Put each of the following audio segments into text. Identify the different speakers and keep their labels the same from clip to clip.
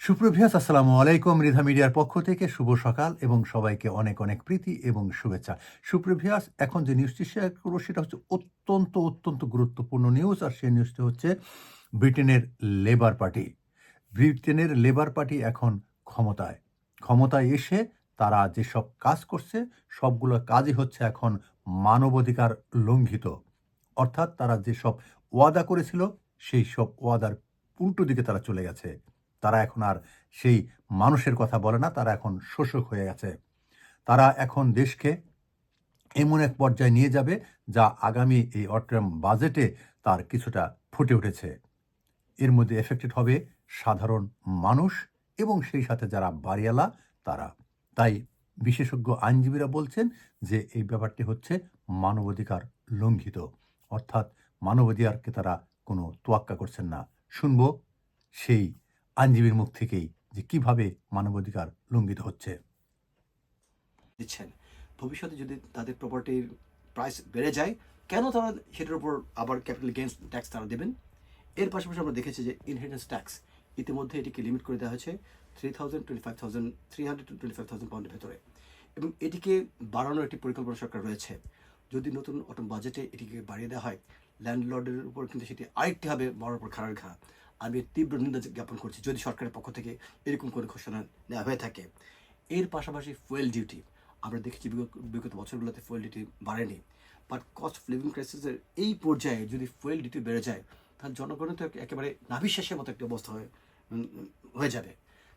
Speaker 1: সুপ্রভিয়াস আসসালামু আলাইকুম। রিধা মিডিয়ার পক্ষ থেকে শুভ সকাল এবং সবাইকে অনেক অনেক প্রীতি এবং শুভেচ্ছা। সুপ্রভিয়াস এখন যে নিউজটি শেয়ার করব সেটা হচ্ছে অত্যন্ত অত্যন্ত গুরুত্বপূর্ণ নিউজ আর সেই নিউজটি হচ্ছে ব্রিটেনের লেবার পার্টি ব্রিটেনের লেবার পার্টি এখন ক্ষমতায়। ক্ষমতায় এসে তারা যেসব কাজ করছে, সবগুলো কাজই হচ্ছে এখন মানবাধিকার লঙ্ঘিত। অর্থাৎ তারা যেসব ওয়াদা করেছিল, সেই সব ওয়াদার উল্টো দিকে তারা চলে গেছে। তারা এখন আর সেই মানুষের কথা বলে না, তারা এখন শোষক হয়ে গেছে। তারা এখন দেশকে এমন এক পর্যায়ে নিয়ে যাবে, যা আগামী এই অট্রাম বাজেটে তার কিছুটা ফুটে উঠেছে। এর মধ্যে এফেক্টেড হবে সাধারণ মানুষ এবং সেই সাথে যারা বাড়িওয়ালা, তারা। তাই বিশেষজ্ঞ আইনজীবীরা বলছেন যে এই ব্যাপারটি হচ্ছে মানবাধিকার লঙ্ঘিত। অর্থাৎ মানবাধিকারকে তারা কোনো তোয়াক্কা করছেন না। শুনব সেই আইনজীবীর মুখ থেকেই যে কীভাবে মানবাধিকার লঙ্ঘিত হচ্ছে।
Speaker 2: দিচ্ছেন। ভবিষ্যতে যদি তাদের প্রপার্টির প্রাইস বেড়ে যায়, কেন তারা সেটার উপর আবার ক্যাপিটাল গেইনস ট্যাক্স তারা দেবেন? এর পাশাপাশি আমরা দেখেছি যে ইনহেরিটেন্স ট্যাক্স ইতিমধ্যে এটিকে লিমিট করে দেওয়া হয়েছে three thousand twenty five thousand three hundred twenty five thousand পাউন্ডের ভেতরে। এবং এটিকে বাড়ানোর একটি পরিকল্পনা সরকার রয়েছে। যদি নতুন অটম বাজেটে এটিকে বাড়িয়ে দেওয়া হয় ল্যান্ডলর্ডের উপর কিন্তু সেটি আরেকটি হবে বড় উপর খাড়ার ঘা। আমি তীব্র নিন্দা জ্ঞাপন করছি যদি সরকারের পক্ষ থেকে এরকম কোনো ঘোষণা নেওয়া হয়ে থাকে। এর পাশাপাশি ফুয়েল ডিউটি, আমরা দেখেছি বিগত বছরগুলোতে ফুয়েল ডিউটি বাড়েনি। বাট কস্ট অফ লিভিং ক্রাইসিসের এই পর্যায়ে যদি ফুয়েল ডিউটি বেড়ে যায়, তাহলে জনগণের তো একেবারে নাভিশ্বাসের মতো একটি অবস্থা হয়ে হয়ে যাবে।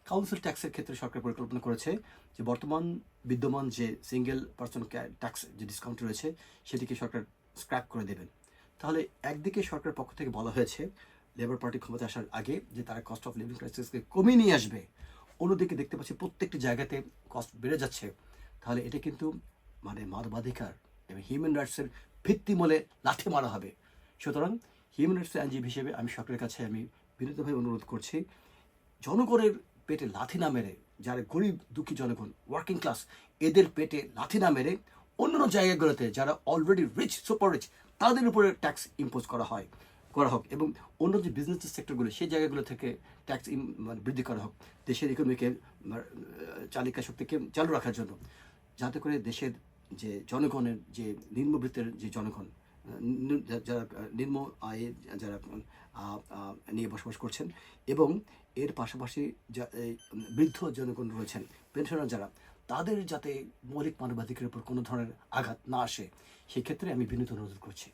Speaker 2: কাউন্সিল ট্যাক্সের ক্ষেত্রে সরকার পরিকল্পনা করেছে যে বর্তমান বিদ্যমান যে সিঙ্গেল পার্সন ট্যাক্স যে ডিসকাউন্ট রয়েছে, সেটিকে সরকার স্ক্র্যাপ করে দেবেন। তাহলে একদিকে সরকারের পক্ষ থেকে বলা হয়েছে লেবার পার্টি ক্ষমতা আসার আগে যে তারা কস্ট অফ লিভিং ক্রাইসিসকে কমিয়ে নিয়ে আসবে, অন্যদিকে দেখতে পাচ্ছি প্রত্যেকটি জায়গাতে কস্ট বেড়ে যাচ্ছে। তাহলে এটা কিন্তু মানে মানবাধিকার এবং হিউম্যান রাইটসের ভিত্তিমূলে লাঠি মারা হবে। সুতরাং হিউম্যান রাইটসের আইনজীবী হিসেবে আমি সকলের কাছে আমি বিনীতভাবে অনুরোধ করছি, জনগণের পেটে লাথি না মেরে, যারা গরিব, দুঃখী জনগণ ওয়ার্কিং ক্লাস এদের পেটে লাথি না মেরে অন্যান্য জায়গাগুলোতে যারা অলরেডি রিচ সুপার রিচ তাদের উপরে ট্যাক্স ইম্পোজ করা হয়। করা হোক এবং অন্য যে বিজনেস সেক্টরগুলো সেই জায়গাগুলো থেকে ট্যাক্স মানে বৃদ্ধি করা হোক, দেশের ইকোনমিকে চালিকা শক্তিকে চালু রাখার জন্য। যাতে করে দেশের যে জনগণের যে নিম্নবৃত্তের যে জনগণ যারা নিম্ন আয়ে যারা নিয়ে বসবাস করছেন এবং এর পাশাপাশি যা বৃদ্ধ জনগণ রয়েছেন পেনশনার যারা, তাদের যাতে মৌলিক মানবাধিকারের উপর কোনো ধরনের আঘাত না আসে সেক্ষেত্রে আমি বিনীত অনুরোধ করছি।